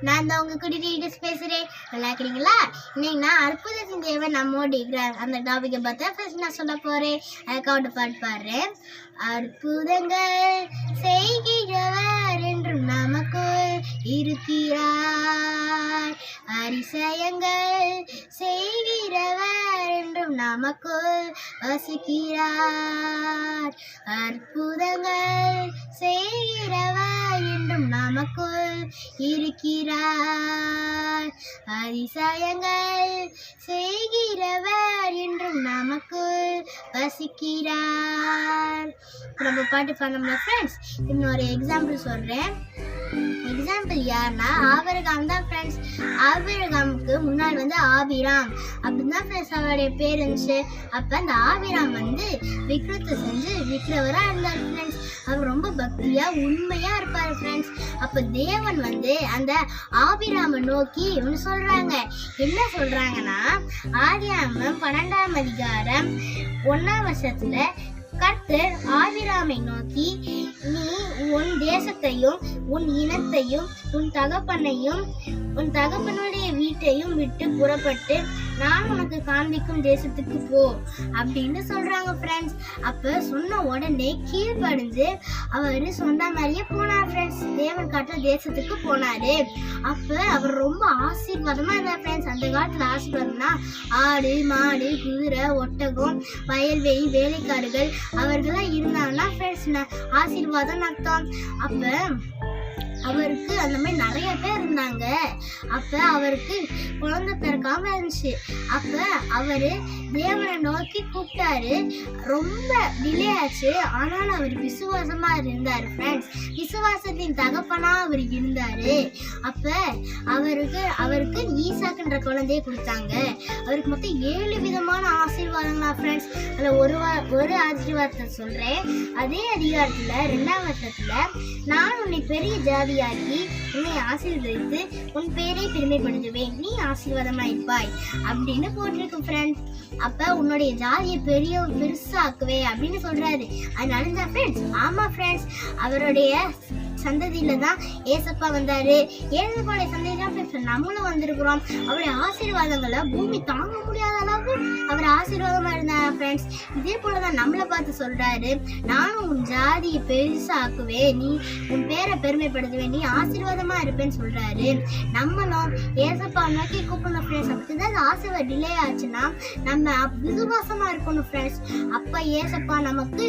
நான் தான் உங்க குடி டீச்சர்ஸ் பேசுறேன். நல்லா இருக்கிறீங்களா? இன்னைக்கு நான் அற்புதத்தின் தேவன் நம்மோடு இருக்கிறார். அந்த டாபிக்கை பார்த்தா ஃபர்ஸ்ட் நான் சொல்ல போறேன். அதுக்காக பாட்டு பாடுறேன். அற்புதங்கள் செய்கிறவர் என்றும் நமக்குள் இருக்கிறார். அதிசயங்கள் செய்கிறவர் என்றும் நமக்குள் வசிக்கிறார். அற்புதங்கள் செய்கிறவர் என்றும் நமக்குள் இருக்கிறார். அதிசயங்கள் செய்கிறவர் என்றும் நமக்குள் வசிக்கிறார். நம்ம பாட்டு பண்ணோம்னா ஃப்ரெண்ட்ஸ் இன்னொரு எக்ஸாம்பிள் சொல்கிறேன் எக்ஸாம்பிள் யாருன்னா ஆபிரகாம் தான் ஃப்ரெண்ட்ஸ் ஆபிரகாமுக்கு முன்னால் வந்து ஆபிராம். அப்படின்னு தான் ஃப்ரெண்ட்ஸ் அவருடைய பேர் இருந்துச்சு. அப்போ அந்த ஆபிராம் வந்து விக்ரத்தை செஞ்சு விற்கிறவராக இருந்தார் ஃப்ரெண்ட்ஸ் அவர் ரொம்ப பக்தியாக உண்மையாக இருப்பார் ஃப்ரெண்ட்ஸ் அப்போ தேவன் வந்து அந்த ஆபிராமை நோக்கி இவனு சொல்கிறாங்க என்ன சொல்கிறாங்கன்னா ஆதியாமம் பன்னெண்டாம் அதிகாரம் ஒன்றாம் வருஷத்தில் கர்த்தர் ஆபிராமை நோக்கி நீ உன் தேசத்தையும் உன் இனத்தையும் உன் தகப்பனையும் உன் தகப்பனுடைய வீட்டையும் விட்டு புறப்பட்டு நான் உனக்கு காண்பிக்கும் தேசத்துக்கு போ அப்படின்னு சொல்றாங்க ஃப்ரெண்ட்ஸ் அப்ப சொன்ன உடனே கீழ்படிஞ்சு அவர் சொன்ன மாதிரியே போனார் ஃப்ரெண்ட்ஸ் தேவன் காட்டுற தேசத்துக்கு போனாரு. அப்ப அவர் ரொம்ப ஆசீர்வாதமா இருந்தார் ஃப்ரெண்ட்ஸ் அந்த காலத்துல ஆசீர்வாதம்னா ஆடு மாடு குதிரை ஒட்டகம் வயல்வெளி வேலைக்காரர்கள் அவர்கள்லாம் இருந்தாங்கன்னா ஃப்ரெண்ட்ஸ் ஆசீர்வாதம் அர்த்தம் அப்ப அவருக்கு அந்த மாதிரி நிறைய பேர் இருந்தாங்க. அப்ப அவருக்கு குழந்தை பிறக்காம இருந்துச்சு. அப்ப அவரு தேவனை நோக்கி கூப்பிட்டாரு. ரொம்ப டிலே ஆச்சு ஆனாலும் அவர் விசுவாசமா இருந்தார் ஃப்ரெண்ட்ஸ் விசுவாசத்தின் தகப்பனா அவர் இருந்தாரு. அப்ப அவருக்கு அவருக்கு ஈசாக்குன்ற குழந்தைய கொடுத்தாங்க. அவருக்கு மொத்தம் ஏழு விதமான ஆசீர்வாதங்களா ஃப்ரெண்ட்ஸ் அதுல ஒரு வா- ஒரு ஆசீர்வாதத்தை சொல்றேன். அதே அதிகாரத்துல ரெண்டாம் வருஷத்துல நான் உன்னை பெரிய ஜாதி ஜாதியாக்கி உன்னை ஆசீர்வதித்து உன் பேரை பெருமைப்படுத்துவேன். நீ ஆசீர்வாதமா இருப்பாய் அப்படின்னு போட்டிருக்கு ஃப்ரெண்ட்ஸ் அப்ப உன்னுடைய ஜாதியை பெரிய பெருசாக்குவே அப்படின்னு சொல்றாரு. அது நடந்தா ஃப்ரெண்ட்ஸ் ஆமா ஃப்ரெண்ட்ஸ் அவருடைய சந்ததியில தான் ஏசப்பா வந்தாரு. ஏசப்பாவுடைய சந்ததி தான் நம்மளும் வந்திருக்கிறோம். அவருடைய ஆசீர்வாதங்களை பூமி தாங்க முடியாத அளவுக்கு அவர் ஆசீர்வாதமா இருந்தார் ஃப்ரெண்ட்ஸ் இதே போலதான் நம்மளை பார்த்து சொல்றாரு. நானும் உன் ஜாதியை பெருசாக்குவேன் நீ உன் பேரை பெருமைப்படுத்துவேன். நீ ஆசீர்வாதமா இருப்பேன்னு சொல்றாரு. நம்மளும் ஏசப்பா நோக்கி கூப்பிடணும் ஃப்ரெண்ட்ஸ் அப்படி தான் ஆசீர்வாத டிலே ஆச்சுன்னா நம்ம அப்~ விசுவாசமா இருக்கணும் ஃப்ரெண்ட்ஸ் அப்ப ஏசப்பா நமக்கு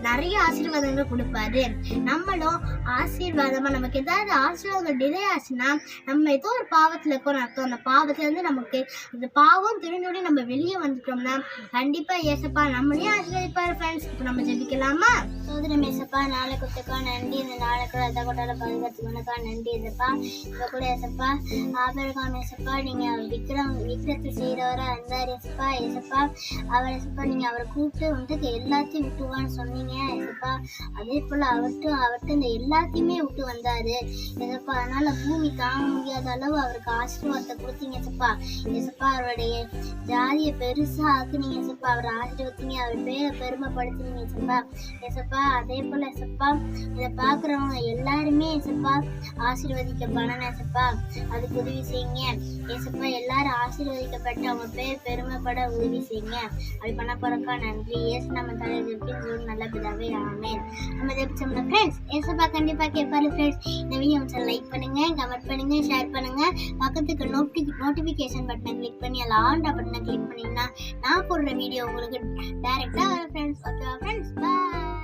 நிறைய ஆசீர்வாதங்கள் கொடுப்பாரு. நம்மளும் ஆசீர்வாதமா நமக்கு ஏதாவது ஆசீர்வாதங்கள் டிலே ஆச்சுன்னா நம்ம ஏதோ ஒரு பாவத்துல இருக்கோம் அர்த்தம் அந்த பாவத்துலேருந்து நமக்கு அந்த பாவம் தெரிஞ்சோடனே நம்ம வெளியே வந்துட்டோம்னா கண்டிப்பா ஏசப்பா நம்மளையும் ஆசீர்வதிப்பாரு ஃப்ரெண்ட்ஸ் இப்போ நம்ம ஜெபிக்கலாமா? சோதரம் ஏசப்பா நாளை குத்துக்கா நன்றி. இந்த நாளை கூட அதை கொண்டாட பருவத்துக்கு நன்றி ஏசப்பா இப்போ கூட ஏசப்பா ஆபரகாம் ஏசப்பா நீங்க விக்ரம் விக்ரத்தை செய்கிறவராக இருந்தார் ஏசப்பா ஏசப்பா. அவர் ஏசப்பா நீங்க அவரை கூப்பிட்டு வந்துட்டு எல்லாத்தையும் விட்டுவான்னு சொன்னீங்க ஏசப்பா. அதே போல அவர்கிட்ட அவர்கிட்ட இந்த எல்லாத்தையுமே விட்டு வந்தாரு ஏசப்பா. அதனால பூமி தாங்க முடியாத அளவு அவருக்கு ஆசீர்வாதத்தை கொடுத்தீங்க ஏசப்பா. ஏசப்பா அவருடைய ஜாதியை பெருசாக ஆக்குனீங்க ஏசப்பா. அவரை ஆசீர்வத்தீங்க அவர் பேரை பெருமைப்படுத்தினீங்க ஏசப்பா. ஏசப்பா அதே போல ஏசப்பா இதை பார்க்குறவங்க எல்லாருமே ஏசப்பா ஆசீர்வதிக்கப்படணும் ஏசப்பா அதுக்கு உதவி செய்யுங்க. ஏசப்பா எல்லாரும் ஆசீர்வதிக்கப்பட்டு அவங்க பேர் பெருமைப்பட உதவி செய்யுங்க. அப்படி பண்ண போறக்கா நன்றி. ஏசு நம்ம தலைவர் ஜெபின்னு நல்ல பிதாவே ஆமென். நம்ம ஜெபிச்சோம்னா ஃப்ரெண்ட்ஸ் ஏசப்பா கண்டிப்பா கேட்பாரு ஃப்ரெண்ட்ஸ் இந்த வீடியோ லைக் பண்ணுங்க கமெண்ட் பண்ணுங்க ஷேர் பண்ணுங்க. பக்கத்துக்கு நோட்டி நோட்டிஃபிகேஷன் பட்டனை கிளிக் பண்ணி அதில் ஆன் பட்டனை கிளிக் பண்ணிங்கன்னா நான் போடுற வீடியோ உங்களுக்கு டைரக்டா வரும் ஃப்ரெண்ட்ஸ் ஓகேவா ஃப்ரெண்ட்ஸ் பாய்